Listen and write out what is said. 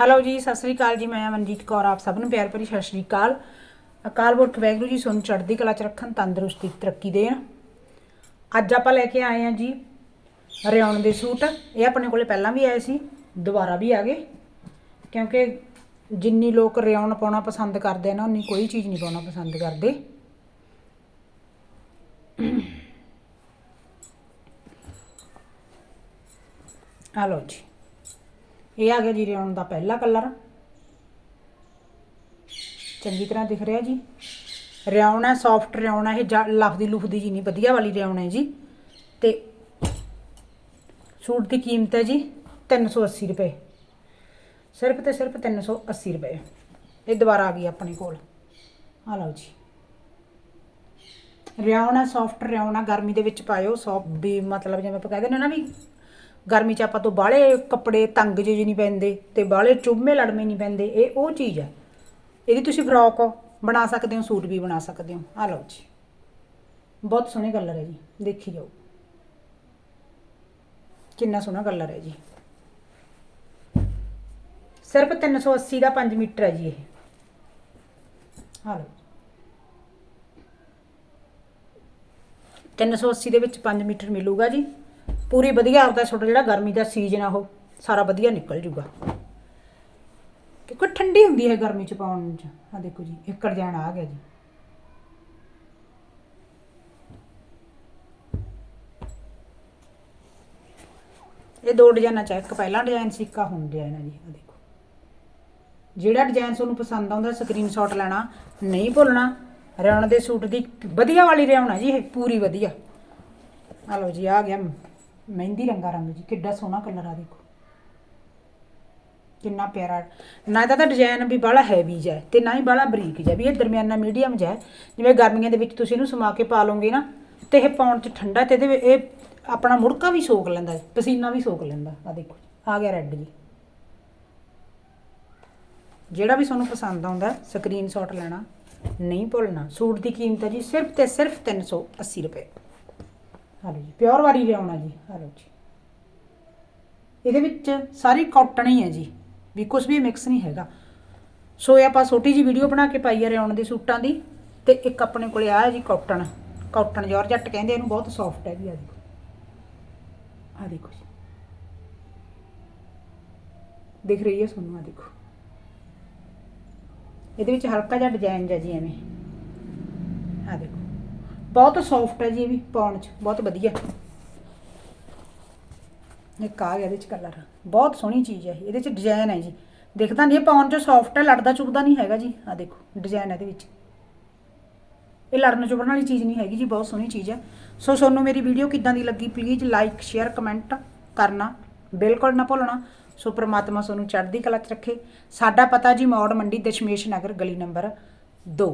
Hello ਜੀ, ਸਤਿ ਸ੍ਰੀ ਅਕਾਲ ਜੀ, ਮੈਂ ਅਮਨਜੀਤ ਕੌਰ, ਆਪ ਸਭ ਨੂੰ ਪਿਆਰ ਭਰੀ ਸਤਿ ਸ੍ਰੀ ਅਕਾਲ। ਅਕਾਲ ਪੁਰਖ ਵੈਗਰੂ ਜੀ ਤੁਹਾਨੂੰ ਚੜ੍ਹਦੀ ਕਲਾ ਚ ਰੱਖਣ, ਤੰਦਰੁਸਤੀ, ਤਰੱਕੀ ਦੇਣ। ਅੱਜ ਆਪਾਂ ਲੈ ਕੇ ਆਏ ਆ ਜੀ ਰਿਆਉਣ ਦੇ ਸੂਟ। ਇਹ ਆਪਣੇ ਕੋਲੇ ਪਹਿਲਾਂ ਵੀ ਆਏ ਸੀ, ਦੁਬਾਰਾ ਵੀ ਆ ਗਏ। ਕਿਉਂਕਿ ਜਿੰਨੀ ਲੋਕ ਰਿਆਉਣ ਪਾਉਣਾ ਪਸੰਦ ਕਰਦੇ ਆ ਨਾ, ਉਨੀ ਕੋਈ ਚੀਜ਼ ਨਹੀਂ ਪਾਉਣਾ ਪਸੰਦ ਕਰਦੇ। ਆ ਲਓ ਜੀ। ਇਹ ਆ ਗਿਆ ਜੀ ਰਿਆਉਣ ਦਾ ਪਹਿਲਾ ਕਲਰ। ਚੰਗੀ ਤਰ੍ਹਾਂ ਦਿਖ ਰਿਹਾ ਜੀ। ਰਿਆਉਣ ਹੈ ਸੌਫਟ ਰਿਆਉਣ ਹੈ, ਇਹ ਜਾ- ਲਫਦੀ ਲੁਫਦੀ ਜੀ ਨਹੀਂ, ਵਧੀਆ ਵਾਲੀ ਰਿਆਉਣ ਹੈ ਜੀ। ਤੇ ਸੂਟ ਦੀ ਕੀਮਤ ਹੈ ਜੀ 380 ਰੁਪਏ। ਸਿਰਫ ਤੇ ਸਿਰਫ 380 ਰੁਪਏ। ਇਹ ਦੁਬਾਰਾ ਆ ਗਈ ਆਪਣੇ ਕੋਲ। ਆ ਲਓ ਜੀ। ਰਿਆਉਣ ਹੈ ਸੌਫਟ ਰਿਆਉਣ, ਗਰਮੀ ਦੇ ਵਿੱਚ ਪਾਇਓ ਸੌਫਟ ਵੀ ਮਤਲਬ ਜਿਵੇਂ ਆਪਾਂ ਕਹਿੰਦੇ ਨੇ ਨਾ ਵੀ ਗਰਮੀ ਚ ਆਪਾਂ ਤੋਂ ਬਾਹਲੇ ਕੱਪੜੇ ਤੰਗ ਜਿਹੇ ਨਹੀਂ ਪੈਂਦੇ ਤੇ ਬਾਹਲੇ ਚੁੰਮੇ ਲੜਮੇ ਨਹੀਂ ਪੈਂਦੇ, ਇਹ ਉਹ ਚੀਜ਼ ਹੈ ਇਹਦੀ ਤੁਸੀਂ ਫਰੋਕ ਬਣਾ ਸਕਦੇ ਹੋ, ਸੂਟ ਵੀ ਬਣਾ ਸਕਦੇ ਹੋ। ਆ ਲਓ ਜੀ। ਬਹੁਤ ਸੋਹਣੇ ਕਲਰ ਹੈ ਜੀ। ਦੇਖੀ ਜਾਓ। ਕਿੰਨਾ ਸੋਹਣਾ ਕਲਰ ਹੈ ਜੀ। ਸਿਰਫ 380 ਦਾ 5 ਮੀਟਰ ਹੈ ਜੀ ਇਹ। ਆ ਲਓ 380 ਦੇ ਵਿੱਚ 5 ਮੀਟਰ ਮਿਲੂਗਾ ਜੀ। ਪੂਰੀ ਵਧੀਆ ਆਪਦਾ ਤੁਹਾਡਾ ਜਿਹੜਾ ਗਰਮੀ ਦਾ ਸੀਜ਼ਨ ਆ ਉਹ, ਸਾਰਾ ਵਧੀਆ ਨਿਕਲ ਜੂਗਾ। ਕਿਉਂਕਿ ਠੰਡੀ ਹੁੰਦੀ ਹੈ ਗਰਮੀ ਚ ਪਾਉਣ ਚ। ਆ ਦੇਖੋ ਜੀ ਏਕੜ ਜਾਣ ਆ ਗਿਆ ਜੀ। ਇਹ ਦੋ ਡਿਜ਼ਾਈਨਾਂ ਚ ਇੱਕ ਪਹਿਲਾ ਡਿਜ਼ਾਈਨ ਸੀ, ਇੱਕ ਹੁਣ ਡਿਜ਼ਾਈਨ ਹੈ ਜੀ ਆ ਦੇਖੋ। ਜਿਹੜਾ ਡਿਜ਼ਾਈਨ ਤੁਹਾਨੂੰ ਪਸੰਦ ਆਉਂਦਾ ਸਕਰੀਨਸ਼ਾਟ ਲੈਣਾ, ਨਹੀਂ ਭੁੱਲਣਾ ਰਿਆਉਣ ਦੇ ਸੂਟ ਦੀ ਵਧੀਆ ਵਾਲੀ ਰਿਆਉਣਾ ਜੀ ਇਹ, ਪੂਰੀ ਵਧੀਆ। ਆ ਲਓ ਜੀ, ਆ ਗਿਆ। ਮਹਿੰਦੀ ਰੰਗਾ ਰੰਗ ਜੀ, ਕਿੱਡਾ ਸੋਹਣਾ ਕਲਰ ਆ ਦੇਖੋ। ਕਿੰਨਾ ਪਿਆਰਾ। ਨਾ ਇਹਦਾ ਤਾਂ ਡਿਜ਼ਾਈਨ ਵੀ ਬੜਾ ਹੈਵੀ ਜਿਹਾ ਹੈ ਤੇ ਨਾ ਹੀ ਬੜਾ ਬਰੀਕ ਜਿਹਾ ਵੀ ਇਹ ਦਰਮਿਆਨਾ ਮੀਡੀਅਮ ਜਿਹਾ ਹੈ। ਜਿਵੇਂ ਗਰਮੀਆਂ ਦੇ ਵਿੱਚ ਤੁਸੀਂ ਇਹਨੂੰ ਸਮਾ ਕੇ ਪਾ ਲਓਗੇ ਨਾ, ਤੇ ਇਹ ਪਾਉਣ ਚ ਠੰਡਾ ਤੇ ਇਹਦੇ ਇਹ ਆਪਣਾ ਮੁੜਕਾ ਵੀ ਸੋਖ ਲੈਂਦਾ ਪਸੀਨਾ ਵੀ ਸੋਖ ਲੈਂਦਾ ਆ ਦੇਖੋ, ਆ ਗਿਆ ਰੈੱਡ ਜੀ। ਜਿਹੜਾ ਵੀ ਤੁਹਾਨੂੰ ਪਸੰਦ ਆਉਂਦਾ ਸਕਰੀਨਸ਼ਾਟ ਲੈਣਾ, ਨਹੀਂ ਭੁੱਲਣਾ। ਸੂਟ ਦੀ ਕੀਮਤ ਹੈ ਜੀ ਸਿਰਫ ਤੇ ਸਿਰਫ 380 ਰੁਪਏ। ਹਾਲੋ ਜੀ, ਪਿਓਰ ਵਾਰੀ ਲਿਆਉਣਾ ਜੀ, ਹਾਲੋ ਜੀ। ਇਹਦੇ ਵਿੱਚ ਸਾਰੀ ਕਾਟਨ ਹੀ ਹੈ ਜੀ, ਵੀ ਕੁਝ ਵੀ ਮਿਕਸ ਨਹੀਂ ਹੈਗਾ। ਸੋ ਇਹ ਆਪਾਂ ਛੋਟੀ ਜੀ ਵੀਡੀਓ ਬਣਾ ਕੇ ਪਾਈ ਆ ਰਿਆਉਣ ਦੇ ਸੂਟਾਂ ਦੀ, ਤੇ ਇੱਕ ਆਪਣੇ ਕੋਲੇ ਆ ਹੈ ਜੀ ਕਾਟਨ। ਕਾਟਨ ਜਾਰਜੱਟ ਕਹਿੰਦੇ ਇਹਨੂੰ ਬਹੁਤ ਸੌਫਟ ਹੈ ਵੀ ਆ ਦੇਖੋ। ਆ ਦੇਖੋ ਜੀ। ਦਿਖ ਰਹੀ ਹੈ ਤੁਹਾਨੂੰ ਆ ਦੇਖੋ। ਇਹਦੇ ਵਿੱਚ ਹਲਕਾ ਜਿਹਾ ਡਿਜ਼ਾਈਨ ਜਿਹਾ ਜੀ ਐਵੇਂ। ਆ ਦੇਖੋ। ਬਹੁਤ ਸੌਫਟ ਹੈ ਜੀ ਇਹ ਵੀ ਪਾਉਣ ਚ, ਬਹੁਤ ਵਧੀਆ। ਇੱਕ ਆ ਗਿਆ ਇਹਦੇ ਚ ਕਲਰ ਬਹੁਤ ਸੋਹਣੀ ਚੀਜ਼ ਹੈ ਇਹਦੇ ਚ ਡਿਜ਼ਾਈਨ ਹੈ ਜੀ। ਦੇਖਦਾ ਨਹੀਂ ਇਹ ਪਾਉਣ ਚ ਸੌਫਟ ਹੈ, ਲੜਦਾ ਚੁਭਦਾ ਨਹੀਂ ਹੈਗਾ ਜੀ। ਆ ਦੇਖੋ ਡਿਜ਼ਾਈਨ ਇਹਦੇ ਵਿੱਚ। ਇਹ ਲੜਨ ਚੁਭਣ ਵਾਲੀ ਚੀਜ਼ ਨਹੀਂ ਹੈਗੀ ਜੀ, ਬਹੁਤ ਸੋਹਣੀ ਚੀਜ਼ ਹੈ। ਸੋ ਤੁਹਾਨੂੰ ਮੇਰੀ ਵੀਡੀਓ ਕਿੱਦਾਂ ਦੀ ਲੱਗੀ ਪਲੀਜ਼ ਲਾਈਕ ਸ਼ੇਅਰ ਕਮੈਂਟ ਕਰਨਾ ਬਿਲਕੁਲ ਨਾ ਭੁੱਲਣਾ। ਸੋ ਪ੍ਰਮਾਤਮਾ ਤੁਹਾਨੂੰ ਚੜ੍ਹਦੀ ਕਲਾ 'ਚ ਰੱਖੇ। ਸਾਡਾ ਪਤਾ ਜੀ ਮੌੜ ਮੰਡੀ ਦਸ਼ਮੇਸ਼ ਨਗਰ ਗਲੀ ਨੰਬਰ 2